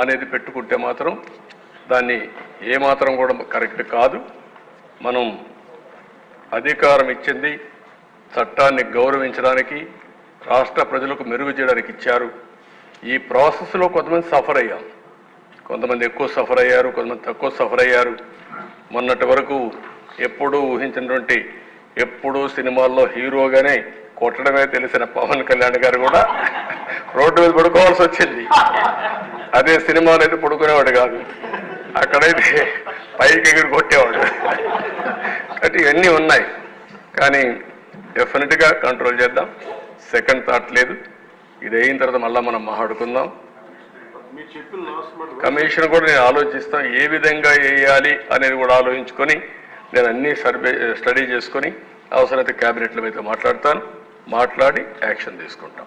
అనేది పెట్టుకుంటే మాత్రం దాన్ని ఏమాత్రం కూడా కరెక్ట్ కాదు. మనం అధికారం ఇచ్చింది చట్టాన్ని గౌరవించడానికి రాష్ట్ర ప్రజలకు మెరుగు చేయడానికి ఇచ్చారు. ఈ ప్రాసెస్లో కొంతమంది సఫర్ అయ్యాం. కొంతమంది ఎక్కువ సఫర్ అయ్యారు కొంతమంది తక్కువ సఫర్ అయ్యారు. మొన్నటి వరకు ఎప్పుడూ ఊహించినటువంటి ఎప్పుడూ సినిమాల్లో హీరోగానే కొట్టడమే తెలిసిన పవన్ కళ్యాణ్ గారు కూడా రోడ్డు మీద పడుకోవాల్సి వచ్చింది. అదే సినిమాలో అయితే పడుకునేవాడు కాదు. అక్కడైతే పైకి ఎగిరి కొట్టేవాడు. కాబట్టి ఇవన్నీ ఉన్నాయి. కానీ డెఫినెట్గా కంట్రోల్ చేద్దాం. సెకండ్ థాట్ లేదు. ఇది అయిన తర్వాత మళ్ళీ మనం మాట్లాడుకుందాం. కమిషన్ కూడా నేను ఆలోచిస్తాను. ఏ విధంగా వేయాలి అనేది కూడా ఆలోచించుకొని నేను అన్ని సర్వే స్టడీ చేసుకొని అవసరమైతే క్యాబినెట్లో మీతో మాట్లాడతాను. మాట్లాడి యాక్షన్ తీసుకుంటాం.